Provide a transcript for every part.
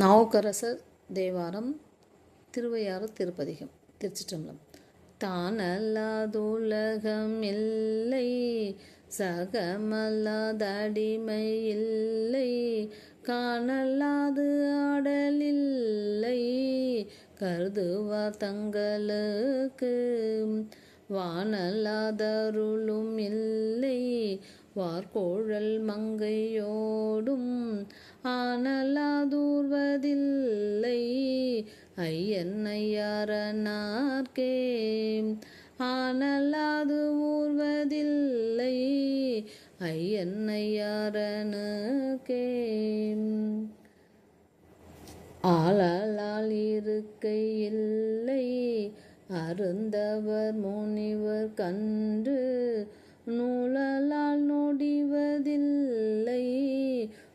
நாவுக்கரசர் தேவாரம் திருவையாறு திருப்பதிகம் திருச்சிற்றம்பலம். தானல்லாதுலகம் இல்லை சகமல்லாதடிமை இல்லை காணல்லாது ஆடலில்லை கருதுவார் தங்களுக்கு வானல்லாதருளும் இல்லை வார்கோழல் மங்கையோடும் ஆனலாதூர்வதில்லை. ஐயன் ஐயாரனார்க்கே ஆனலாது ஊர்வதில்லை ஐயன் ஐயாரனுக்கே ஆளால் இருக்கையில்லை அருந்தவர் முனிவர் கண்டு நூலால் நொடிவதில்லை.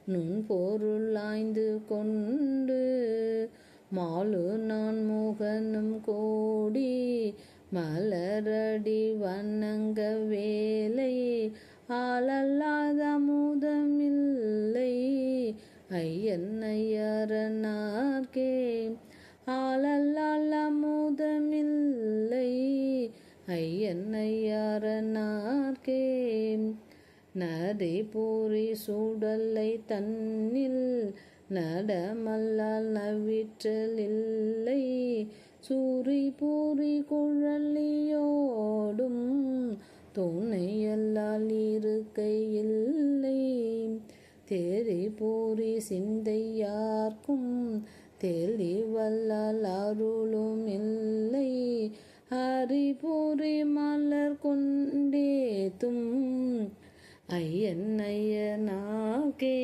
நுண்பொருள் ஆய்ந்து கொண்டு மாலு நான் முகனும் கோடி மலரடி வண்ணங்க வேலை. ஆளல்லாத அமுதமில்லை. ஐயன் ஐயரனாக்கே ஆளல்லால் அமுதமில்லை. ஐயன் நதி பூரி சூடலை தன்னில் நடமல்லால் நவிற்றலில்லை சூரி பூரி குழலியோடும் துணையல்லால் இருக்கையில்லை தேரி பூரி சிந்தையார்க்கும் தெளிவல்லால் அருளும் இல்லை. ஹரிபூரி மலர் கொண்டேத்தும் ஐயன் ஐயனாக்கே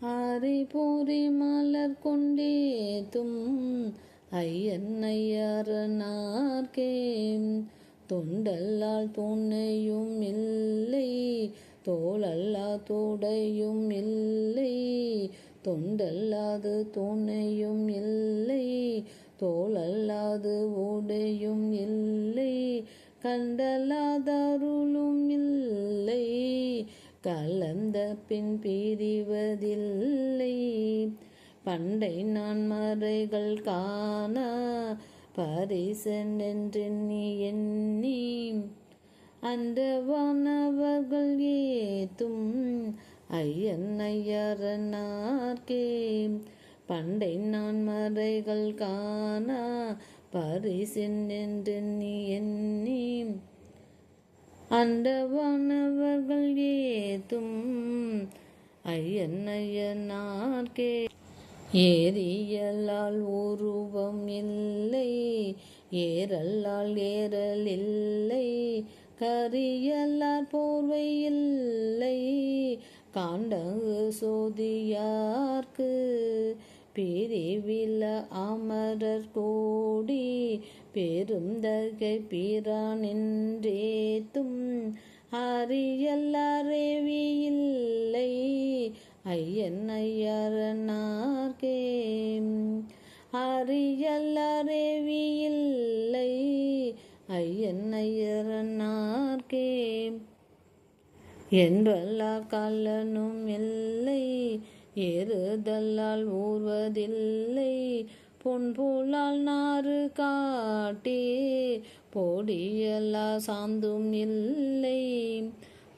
ஹரிபூரி மலர் கொண்டேத்தும் ஐயன் ஐயரனார்கே தொண்டல்லால் துணையும் இல்லை தோளல்லா தோடையும் இல்லை தொண்டல்லாது துணையும் இல்லை தோலல்லாது ஓடையும் இல்லை. கண்டலாதருளும் இல்லை. கலந்த பின் பிரிவதில்லை. பண்டை நான் மறைகள் காண பரிசென்றெண்ணி எண்ணி. அந்த வானவர்கள் ஏத்தும் ஐயன் ஐயரனார்கே பண்டை நான் மறைகள் காணா காண பரிசென்றெண்ணி எண்ணி. அந்த வானவர்கள் ஏத்தும் ஐயன் ஐயனார்கே ஏரியலால் உருவம் இல்லை ஏறல்லால் ஏறல் இல்லை கரியல்லால் போர்வை இல்லை காண்ட சோதியார்க்கு பிரிவில அமரர் கோடி பெருந்தகை பிரானின்றேத்தும் அரியல்லாரேவி இல்லை ஐயன் ஐயரனார்க்கே அரியல்லாரேவி இல்லை ஐயன் ஐயரனார்கே என்பல்லா கல்லனும் இல்லை ஏறுதல்லால் ஊர்வதில்லை. பொன்புலால் நாறு காட்டி. போடியல்லா சாந்தும் இல்லை.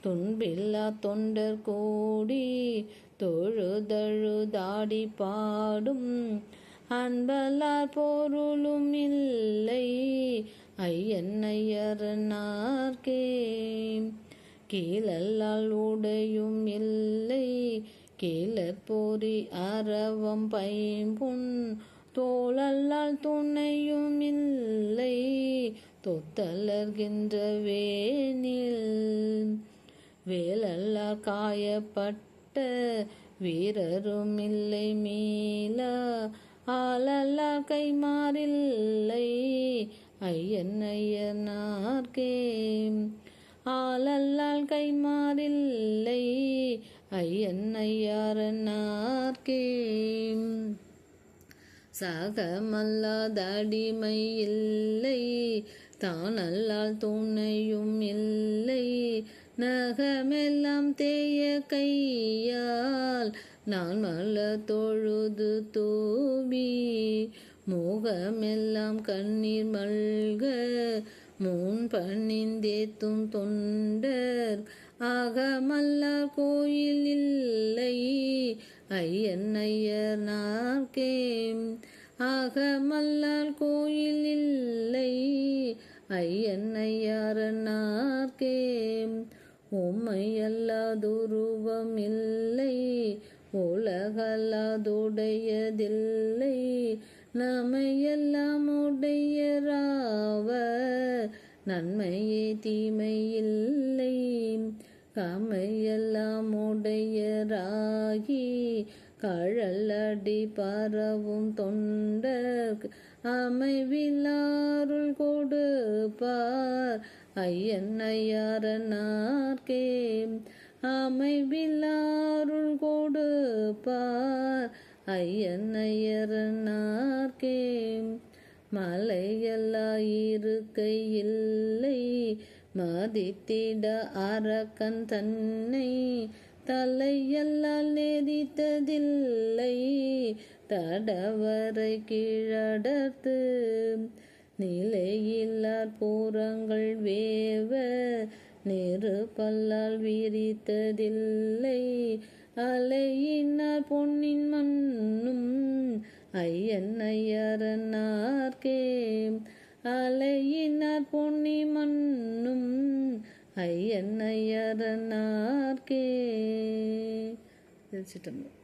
துன்பில்லா தொண்டர் கூடி தொழுதழுதாடி பாடும். அன்பலார் பொருளும் இல்லை. ஐயன் ஐயர்னார்கே கீழல்லால் உடையும் இல்லை. கீழற் அறவம் பைம்புண் தோழல்லால் துணையும் இல்லை. தொத்தலர்கின்ற வேனில் வேலல்லால் காயப்பட்ட வீரரும் இல்லை மீள. ஆளல்லால் கைமாறில்லை ஐயன் ஐயனார்கே ஆளல்லால் கைமாறில்லை ஐயன் ஐயாரனார்க்கே சகமல்லாதடிமை இல்லை தானல்லால் துணையும் இல்லை நகமெல்லாம் தேய கையால் நான் மல்ல தொழுது தூபி முகமெல்லாம் கண்ணீர் மல்க முன் பண்ணிந்தேத்தும் தொண்டர் ஆகமல்லார் கோயில் இல்லை. ஐயன் ஐயர் நார்க்கேம் ஆகமல்லால் கோயில் இல்லை. ஐயன் ஐயார் நார்க்கேம் உம்மையல்லாதுருவம் இல்லை. உலகல்லாதுடையதில்லை. நமையெல்லாம் உடையராவர். நன்மையே தீமையில்லை. இல்லை கமையெல்லாம் உடையராகி கழலடி பரவும் தொண்டர் அமைவில்லாருள் கொடுப்பார். ஐயன் ஐயாரனார்க்கே அமைவில்லாருள் கொடுப்பார். ஐயன் ஐயரனார்க்கே மலையெல்லாம் இருக்கை இல்லை மதித்திட அரக்கன் தன்னை தலையல்லால் நெறித்ததில்லை தடவரை கீழடர்த்து நிலையில்லார் பூரங்கள் வேவ நெருப்பல்லால் விரித்ததில்லை. அலையினார் பொன்னின் மண்ணும் ஐயன் ஐயரனார்க்கே அலையினார் பொன்னி மண்ணும் ஐயன் ஐயரனார்க்கே. திருச்சிட்டம்பலம்